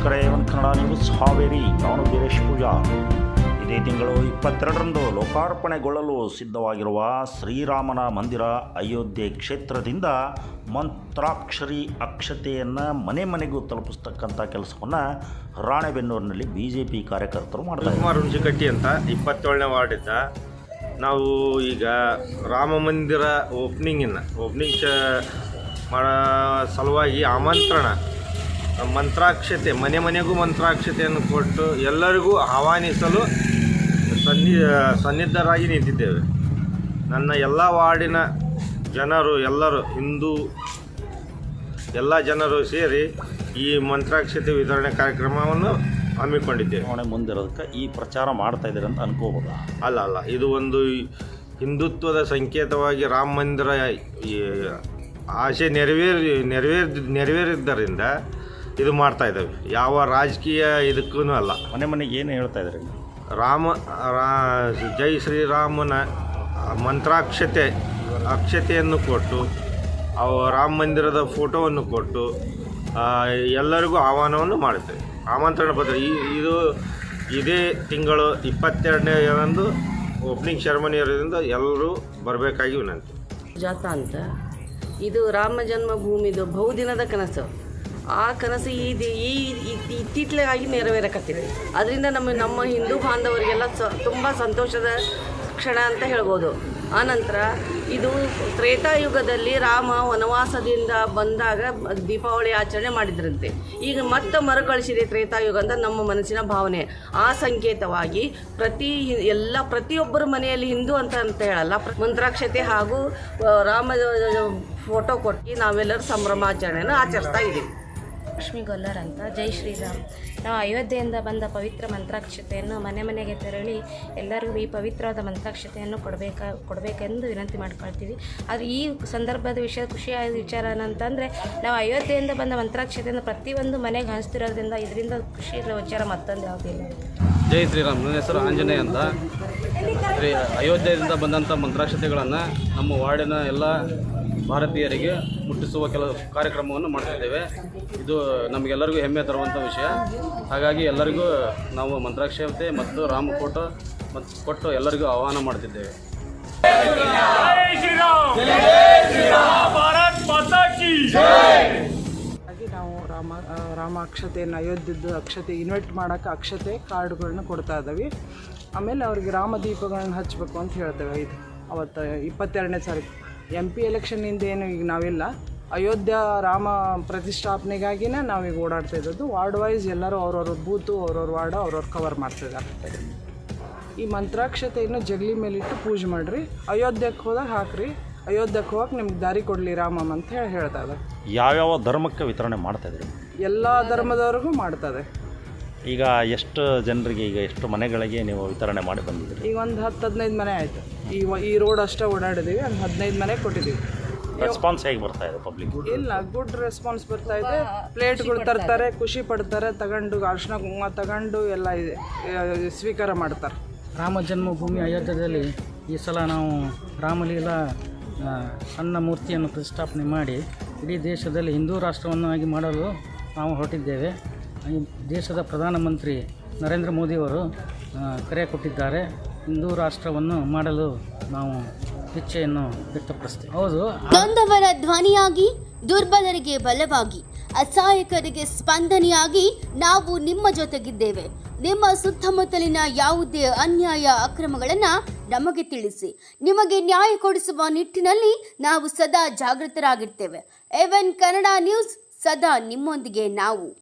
ವೀಕ್ಷಕರೇ ಕನ್ನಡ ನ್ಯೂಸ್ ಹಾವೇರಿ, ನಾನು ವೀರೇಶ್ ಪೂಜಾ. ಇದೇ ತಿಂಗಳು ಇಪ್ಪತ್ತೆರಡರಂದು ಲೋಕಾರ್ಪಣೆಗೊಳ್ಳಲು ಸಿದ್ಧವಾಗಿರುವ ಶ್ರೀರಾಮನ ಮಂದಿರ ಅಯೋಧ್ಯೆ ಕ್ಷೇತ್ರದಿಂದ ಮಂತ್ರಾಕ್ಷರಿ ಅಕ್ಷತೆಯನ್ನು ಮನೆ ಮನೆಗೂ ತಲುಪಿಸ್ತಕ್ಕಂಥ ಕೆಲಸವನ್ನು ರಾಣೆಬೆನ್ನೂರಿನಲ್ಲಿ ಬಿ ಜೆ ಪಿ ಕಾರ್ಯಕರ್ತರು ಮಾಡ್ತಾರೆ ಕುಮಾರ್ ಹುಂಚಿಕಟ್ಟಿ ಅಂತ, ಇಪ್ಪತ್ತೇಳನೇ ವಾರ್ಡಿಂದ. ನಾವು ಈಗ ರಾಮ ಮಂದಿರ ಓಪನಿಂಗಿನ ಓಪನಿಂಗ್ ಮಾಡೋ ಸಲುವಾಗಿ ಆಮಂತ್ರಣ ಮಂತ್ರಾಕ್ಷತೆ ಮನೆ ಮನೆಗೂ ಮಂತ್ರಾಕ್ಷತೆಯನ್ನು ಕೊಟ್ಟು ಎಲ್ಲರಿಗೂ ಆಹ್ವಾನಿಸಲು ಸನ್ನಿ ಸನ್ನಿದ್ಧರಾಗಿ ನಿಂತಿದ್ದೇವೆ. ನನ್ನ ಎಲ್ಲ ವಾರ್ಡಿನ ಜನರು ಎಲ್ಲರೂ ಹಿಂದೂ ಎಲ್ಲ ಜನರು ಸೇರಿ ಈ ಮಂತ್ರಾಕ್ಷತೆ ವಿತರಣೆ ಕಾರ್ಯಕ್ರಮವನ್ನು ಹಮ್ಮಿಕೊಂಡಿದ್ದೇವೆ. ಚುನಾವಣೆ ಮುಂದಿರೋದಕ್ಕೆ ಈ ಪ್ರಚಾರ ಮಾಡ್ತಾ ಇದ್ದಾರೆ ಅಂತ ಅನ್ಕೋಬೋದಾ? ಅಲ್ಲ ಅಲ್ಲ ಇದು ಒಂದು ಹಿಂದುತ್ವದ ಸಂಕೇತವಾಗಿ ರಾಮ ಮಂದಿರ ಈ ಆಸೆ ನೆರವೇರಿ ನೆರವೇರ್ ನೆರವೇರಿದ್ದರಿಂದ ಇದು ಮಾಡ್ತಾ ಇದ್ದೇವೆ. ಯಾವ ರಾಜಕೀಯ ಇದಕ್ಕೂ ಅಲ್ಲ. ಮನೆ ಮನೆಗೆ ಏನು ಹೇಳ್ತಾ ಇದ್ದಾರೆ ರಾಮ ರಾ ಜೈ ಶ್ರೀರಾಮನ ಮಂತ್ರಾಕ್ಷತೆ ಅಕ್ಷತೆಯನ್ನು ಕೊಟ್ಟು ಅವು ರಾಮ ಮಂದಿರದ ಫೋಟೋವನ್ನು ಕೊಟ್ಟು ಆ, ಎಲ್ಲರಿಗೂ ಆಹ್ವಾನವನ್ನು ಮಾಡುತ್ತೇವೆ ಆಮಂತ್ರಣ ಪತ್ರ ಈ ಇದು ಇದೇ ತಿಂಗಳು ಇಪ್ಪತ್ತೆರಡನೇರಂದು ಓಪನಿಂಗ್ ಸೆರೆಮನಿ ಇರೋದ್ರಿಂದ ಎಲ್ಲರೂ ಬರಬೇಕಾಗಿ ವಿನಂತಿ. ಜಾತ ಅಂತ. ಇದು ರಾಮ ಜನ್ಮಭೂಮಿದು ಬಹುದಿನದ ಕನಸು. ಆ ಕನಸು ಈ ಈ ಇತ್ತಿತ್ತಲಾಗಿ ನೆರವೇರಕತ್ತಿದೆ ಅದರಿಂದ ನಮ್ಮ ನಮ್ಮ ಹಿಂದೂ ಬಾಂಧವರಿಗೆಲ್ಲ ಸ ತುಂಬ ಸಂತೋಷದ ಕ್ಷಣ ಅಂತ ಹೇಳ್ಬೋದು. ಆನಂತರ ಇದು ತ್ರೇತಾಯುಗದಲ್ಲಿ ರಾಮ ವನವಾಸದಿಂದ ಬಂದಾಗ ದೀಪಾವಳಿ ಆಚರಣೆ ಮಾಡಿದ್ರಂತೆ. ಈಗ ಮತ್ತೆ ಮರುಕಳಿಸಿದೆ ತ್ರೇತಾಯುಗ ಅಂತ ನಮ್ಮ ಮನಸ್ಸಿನ ಭಾವನೆ. ಆ ಸಂಕೇತವಾಗಿ ಪ್ರತಿ ಎಲ್ಲ ಪ್ರತಿಯೊಬ್ಬರ ಮನೆಯಲ್ಲಿ ಹಿಂದೂ ಅಂತ ಅಂತ ಹೇಳಲ್ಲ. ಮಂತ್ರಾಕ್ಷತೆ ಹಾಗೂ ರಾಮ ಫೋಟೋ ಕೊಟ್ಟು ನಾವೆಲ್ಲರೂ ಸಂಭ್ರಮಾಚರಣೆಯನ್ನು ಆಚರಿಸ್ತಾ ಇದ್ದೀವಿ ಲಕ್ಷ್ಮೀ ಗೊಲ್ಲರ್ ಅಂತ. ಜೈ ಶ್ರೀರಾಮ್. ನಾವು ಅಯೋಧ್ಯೆಯಿಂದ ಬಂದ ಪವಿತ್ರ ಮಂತ್ರಾಕ್ಷತೆಯನ್ನು ಮನೆ ಮನೆಗೆ ತೆರಳಿ ಎಲ್ಲರಿಗೂ ಈ ಪವಿತ್ರವಾದ ಮಂತ್ರಾಕ್ಷತೆಯನ್ನು ಕೊಡಬೇಕಾ, ಕೊಡಬೇಕೆಂದು ವಿನಂತಿ ಮಾಡ್ಕೊಳ್ತೀವಿ. ಆದರೆ ಈ ಸಂದರ್ಭದ ವಿಷಯ ಖುಷಿಯಾದ ವಿಚಾರ ಏನಂತಂದರೆ, ನಾವು ಅಯೋಧ್ಯೆಯಿಂದ ಬಂದ ಮಂತ್ರಾಕ್ಷತೆಯನ್ನು ಪ್ರತಿಯೊಂದು ಮನೆಗೆ ಹಂಚ್ತಿರೋದ್ರಿಂದ ಇದರಿಂದ ಖುಷಿ ಇರೋ ವಿಚಾರ ಮತ್ತೊಂದು ಯಾವುದಿಲ್ಲ ಜೈ ಶ್ರೀರಾಮ್. ನನ್ನ ಹೆಸರು ಆಂಜನೇಯ ಅಂತ ಅಯೋಧ್ಯೆಯಿಂದ ಬಂದಂಥ ಮಂತ್ರಾಕ್ಷತೆಗಳನ್ನು ನಮ್ಮ ವಾರ್ಡಿನ ಎಲ್ಲ ಭಾರತೀಯರಿಗೆ ಮುಟ್ಟಿಸುವ ಕೆಲ ಕಾರ್ಯಕ್ರಮವನ್ನು ಮಾಡ್ತಿದ್ದೇವೆ. ಇದು ನಮಗೆಲ್ಲರಿಗೂ ಹೆಮ್ಮೆ ತರುವಂಥ ವಿಷಯ. ಹಾಗಾಗಿ ಎಲ್ಲರಿಗೂ ನಾವು ಮಂತ್ರಾಕ್ಷತೆ ಮತ್ತು ರಾಮ ಫೋಟೋ ಮತ್ತು ಕೊಟ್ಟು ಎಲ್ಲರಿಗೂ ಆಹ್ವಾನ ಮಾಡ್ತಿದ್ದೇವೆ. ನಾವು ರಾಮ ರಾಮ ಅಕ್ಷತೆಯನ್ನು ಅಯೋಧ್ಯದ ಅಕ್ಷತೆ ಇನ್ವೈಟ್ ಮಾಡೋಕ್ಕೆ ಅಕ್ಷತೆ ಕಾರ್ಡ್ಗಳನ್ನ ಕೊಡ್ತಾ ಇದ್ದಾವೆ. ಆಮೇಲೆ ಅವ್ರಿಗೆ ರಾಮ ದೀಪಗಳನ್ನ ಹಚ್ಚಬೇಕು ಅಂತ ಹೇಳ್ತೇವೆ. ಇದು ಅವತ್ತು ಇಪ್ಪತ್ತೆರಡನೇ ತಾರೀಕು. ಎಂ ಪಿ ಎಲೆಕ್ಷನ್ನಿಂದ ಏನು ಈಗ ನಾವಿಲ್ಲ. ಅಯೋಧ್ಯ ರಾಮ ಪ್ರತಿಷ್ಠಾಪನೆಗಾಗಿನೇ ನಾವೀಗ ಓಡಾಡ್ತಾ ಇದ್ದದ್ದು ವಾರ್ಡ್ ವೈಸ್ ಎಲ್ಲರೂ ಅವ್ರವ್ರ ಬೂತು ಅವ್ರವ್ರ ವಾರ್ಡ್ ಅವ್ರವ್ರ ಕವರ್ ಮಾಡ್ತಿದ್ದಾರೆ. ಈ ಮಂತ್ರಾಕ್ಷತೆಯನ್ನು ಜಗಲಿ ಮೇಲಿಟ್ಟು ಪೂಜೆ ಮಾಡಿರಿ. ಅಯೋಧ್ಯಕ್ಕೆ ಹೋದಾಗ ಹಾಕ್ರಿ. ಅಯೋಧ್ಯಕ್ಕೆ ಹೋಗಕ್ಕೆ ನಿಮ್ಗೆ ದಾರಿ ಕೊಡಲಿ ರಾಮಮ್ ಅಂತ ಹೇಳಿ ಹೇಳ್ತಾ ಇದ್ದಾರೆ. ಯಾವ್ಯಾವ ಧರ್ಮಕ್ಕೆ ವಿತರಣೆ ಮಾಡ್ತಾ ಇದ್ದೀರಿ ಎಲ್ಲ ಧರ್ಮದವ್ರಿಗೂ ಮಾಡ್ತದೆ. ಈಗ ಎಷ್ಟು ಜನರಿಗೆ ಈಗ ಎಷ್ಟು ಮನೆಗಳಿಗೆ ನೀವು ವಿತರಣೆ ಮಾಡಿ ಬಂದಿದ್ದೀರಿ? ಈಗ ಒಂದು ಹತ್ತು ಹದಿನೈದು ಮನೆ ಆಯಿತು. ಈ ಈ ರೋಡ್ ಅಷ್ಟೇ ಓಡಾಡಿದ್ದೀವಿ ಒಂದು ಹದಿನೈದು ಮನೆ ಕೊಟ್ಟಿದ್ದೀವಿ ರೆಸ್ಪಾನ್ಸ್ ಹೇಗೆ ಬರ್ತಾ ಇದೆ ಪಬ್ಲಿಕ್ ಇಲ್ಲ ಗುಡ್ ರೆಸ್ಪಾನ್ಸ್ ಬರ್ತಾ ಇದೆ. ಪ್ಲೇಟ್ಗಳು ತರ್ತಾರೆ ಖುಷಿ ಪಡ್ತಾರೆ ತಗೊಂಡು ಅರ್ಶಿನ ಕುಂಕುಮ ತಗೊಂಡು ಎಲ್ಲ ಇದೆ ಸ್ವೀಕಾರ ಮಾಡ್ತಾರೆ. ರಾಮ ಜನ್ಮಭೂಮಿ ಅಯೋಧ್ಯದಲ್ಲಿ ಈ ಸಲ ನಾವು ರಾಮಲೀಲಾ ಸಣ್ಣ ಮೂರ್ತಿಯನ್ನು ಪ್ರತಿಷ್ಠಾಪನೆ ಮಾಡಿ ಇಡೀ ದೇಶದಲ್ಲಿ ಹಿಂದೂ ರಾಷ್ಟ್ರವನ್ನಾಗಿ ಮಾಡಲು ನಾವು ಹೊರಟಿದ್ದೇವೆ. ದೇಶದ ಪ್ರಧಾನಮಂತ್ರಿ ನರೇಂದ್ರ ಮೋದಿಯವರು ಕರೆ ಕೊಟ್ಟಿದ್ದಾರೆ. ಹಿಂದೂ ರಾಷ್ಟ್ರವನ್ನು ಮಾಡಲು ನಾವು ಇಚ್ಛೆಯನ್ನು ವ್ಯಕ್ತಪಡಿಸ್ತೇವೆ. ಹೌದು. ನೊಂದವರ ಧ್ವನಿಯಾಗಿ ದುರ್ಬಲರಿಗೆ ಬಲವಾಗಿ ಅಸಹಾಯಕರಿಗೆ ಸ್ಪಂದನೆಯಾಗಿ ನಾವು ನಿಮ್ಮ ಜೊತೆಗಿದ್ದೇವೆ. ನಿಮ್ಮ ಸುತ್ತಮುತ್ತಲಿನ ಯಾವುದೇ ಅನ್ಯಾಯ ಅಕ್ರಮಗಳನ್ನು ನಮಗೆ ತಿಳಿಸಿ. ನಿಮಗೆ ನ್ಯಾಯ ಕೊಡಿಸುವ ನಿಟ್ಟಿನಲ್ಲಿ ನಾವು ಸದಾ ಜಾಗೃತರಾಗಿರ್ತೇವೆ. ಎವೆನ್ ಕನ್ನಡ ನ್ಯೂಸ್ ಸದಾ ನಿಮ್ಮೊಂದಿಗೆ ನಾವು.